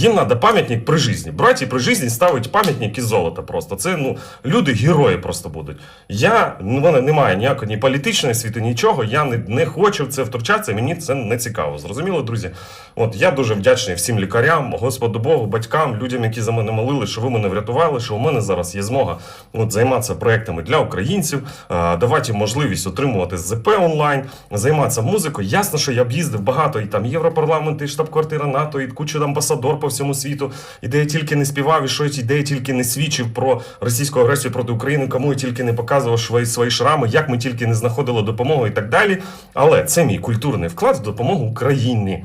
Їм треба пам'ятник при житті. Браті при житті ставить пам'ятник із золота. Просто це ну люди герої просто будуть. Я ну, в мене немає ніякої ні політичної світу, нічого. Я не, не хочу в це втручатися. Мені це не цікаво. Зрозуміло, друзі. От я дуже вдячний всім лікарям, Господу Богу, батькам, людям, які за мене молили, що ви мене врятували, що у мене зараз є змога от, займатися проектами для українців, давати їм можливість отримувати ЗП онлайн, займатися музикою. Ясно, що я б їздив багато і там Європарламент, і штаб-квартира НАТО, і кучу амбасадор по всьому світу, і де я тільки не співав, і що я де я тільки не свідчив про російську агресію проти України, кому я тільки не показував свої, свої шрами, як ми тільки не знаходили допомогу і так далі. Але це мій культурний вклад в допомогу Україні.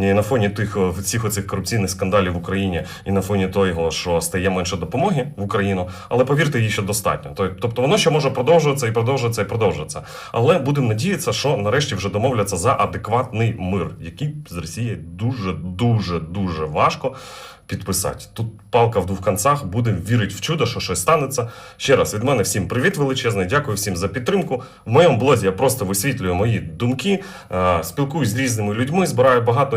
І на фоні тих е, всіх оцих корупційних скандалів в Україні, і на фоні того, що стає менше допомоги в Україну, але повірте, її ще достатньо. Тобто воно ще може продовжуватися і продовжуватися і продовжуватися. Але будемо надіятися, що нарешті вже домовляться за адекватний мир, який з Росією дуже, дуже, дуже важко підписати. Тут палка в двох концах, будемо вірити в чудо, що щось станеться. Ще раз від мене всім привіт величезний. Дякую всім за підтримку. В моєму блозі я просто висвітлюю мої думки, е, спілкуюсь з різними людьми, збираю багато